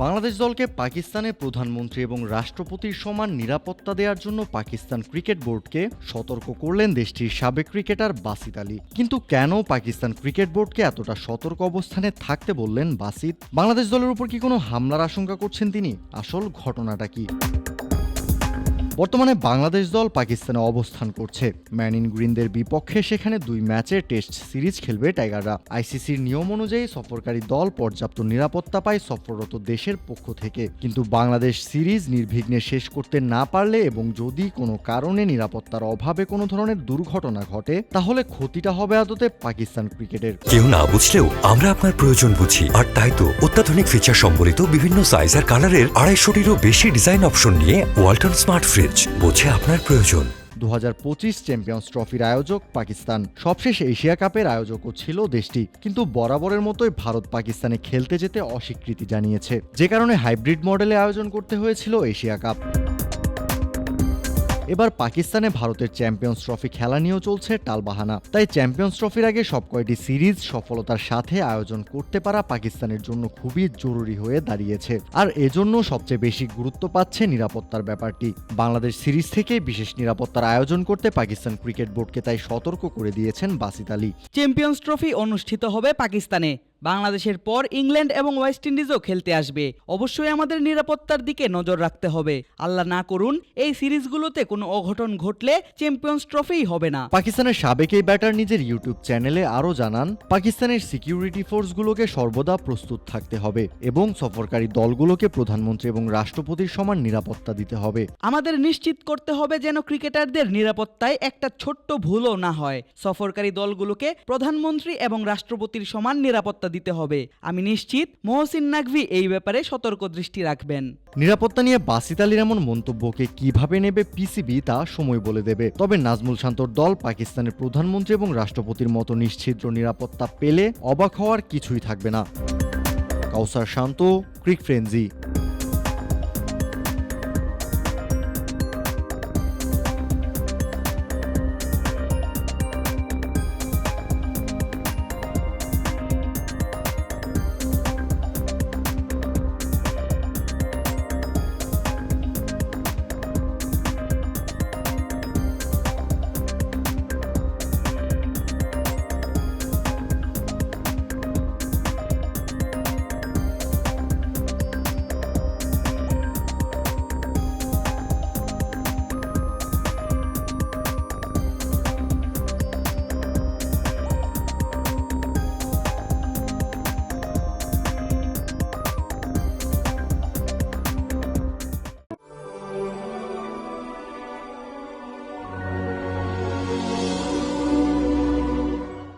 বাংলাদেশ দলকে পাকিস্তানের প্রধানমন্ত্রী এবং রাষ্ট্রপতির সমান নিরাপত্তা দেওয়ার জন্য পাকিস্তান ক্রিকেট বোর্ডকে সতর্ক করলেন দেশটির সাবেক ক্রিকেটার বাসিত আলী। কিন্তু কেন পাকিস্তান ক্রিকেট বোর্ডকে এতটা সতর্ক অবস্থানে থাকতে বললেন বাসিত বাংলাদেশ দলের উপর কি কোনো হামলার আশঙ্কা করছেন তিনি? আসল ঘটনাটা কি? বর্তমানে বাংলাদেশ দল পাকিস্তানে অবস্থান করছে। ম্যান ইন গ্রিনদের বিপক্ষে সেখানে দুই ম্যাচের টেস্ট সিরিজ খেলবে টাইগাররা। আইসিসির নিয়ম অনুযায়ী সফরকারী দল পর্যাপ্ত নিরাপত্তা পায় সফররত দেশের পক্ষ থেকে। কিন্তু বাংলাদেশ সিরিজ নির্বিঘ্নে শেষ করতে না পারলে এবং যদি কোনো কারণে নিরাপত্তার অভাবে কোনো ধরনের দুর্ঘটনা ঘটে, তাহলে ক্ষতিটা হবে আদতে পাকিস্তান ক্রিকেটের। কেউ না বুঝলেও আমরা আপনার প্রয়োজন বুঝি। আর তাই তো অত্যাধুনিক ফিচার সম্বলিত বিভিন্ন সাইজ আর কালারের আড়াইশোটিরও বেশি ডিজাইন অপশন নিয়ে ওয়ালটন স্মার্ট ফ্রিজ বোঝে আপনার প্রয়োজন। দু হাজার পঁচিশ চ্যাম্পিয়ন্স ট্রফির আয়োজক পাকিস্তান সবশেষ এশিয়া কাপের আয়োজকও ছিল দেশটি, কিন্তু বরাবরের মতোই ভারত পাকিস্তানে খেলতে যেতে অস্বীকৃতি জানিয়েছে। যে কারণে হাইব্রিড মডেলে আয়োজন করতে হয়েছিল এশিয়া কাপ। এবার পাকিস্তানে ভারতের চ্যাম্পিয়ন্স ট্রফি খেলা নিয়েও চলছে টালবাহানা। তাই চ্যাম্পিয়ন্স ট্রফির আগে সব কয়টি সিরিজ সফলতার সাথে আয়োজন করতে পারা পাকিস্তানের জন্য খুবই জরুরি হয়ে দাঁড়িয়েছে। আর এজন্য সবচেয়ে বেশি গুরুত্ব পাচ্ছে নিরাপত্তার ব্যাপারটি। বাংলাদেশ সিরিজ থেকে বিশেষ নিরাপত্তার আয়োজন করতে পাকিস্তান ক্রিকেট বোর্ডকে তাই সতর্ক করে দিয়েছেন বাসিত আলী। চ্যাম্পিয়ন্স ট্রফি অনুষ্ঠিত হবে পাকিস্তানে। বাংলাদেশের পর ইংল্যান্ড এবং ওয়েস্ট ইন্ডিজও খেলতে আসবে। অবশ্যই আমাদের নিরাপত্তার দিকে নজর রাখতে হবে। আল্লাহ না করুন এই সিরিজগুলোতে কোনো অঘটন ঘটলে চ্যাম্পিয়ন্স ট্রফিই হবে না। পাকিস্তানের সাবেক এই ব্যাটার নিজের ইউটিউব চ্যানেলে আরও জানান পাকিস্তানের সিকিউরিটি ফোর্সগুলোকে সর্বদা প্রস্তুত থাকতে হবে এবং সফরকারী দলগুলোকে প্রধানমন্ত্রী এবং রাষ্ট্রপতির সমান নিরাপত্তা দিতে হবে। আমাদের নিশ্চিত করতে হবে যেন ক্রিকেটারদের নিরাপত্তায় একটা ছোট্ট ভুলও না হয়। সফরকারী দলগুলোকে প্রধানমন্ত্রী এবং রাষ্ট্রপতির সমান নিরাপত্তা দিতে হবে। আমি নিশ্চিত মহসিন নাকভি এই ব্যাপারে সতর্ক দৃষ্টি রাখবেন। নিরাপত্তা নিয়ে বাসিত আলীর এমন মন্তব্যকে কীভাবে নেবে পিসিবি তা সময় বলে দেবে। তবে নাজমুল শান্তর দল পাকিস্তানের প্রধানমন্ত্রী এবং রাষ্ট্রপতির মতো নিশ্চিদ্র নিরাপত্তা পেলে অবাক হওয়ার কিছুই থাকবে না। কাউসার শান্ত, ক্রিক ফ্রেঞ্জি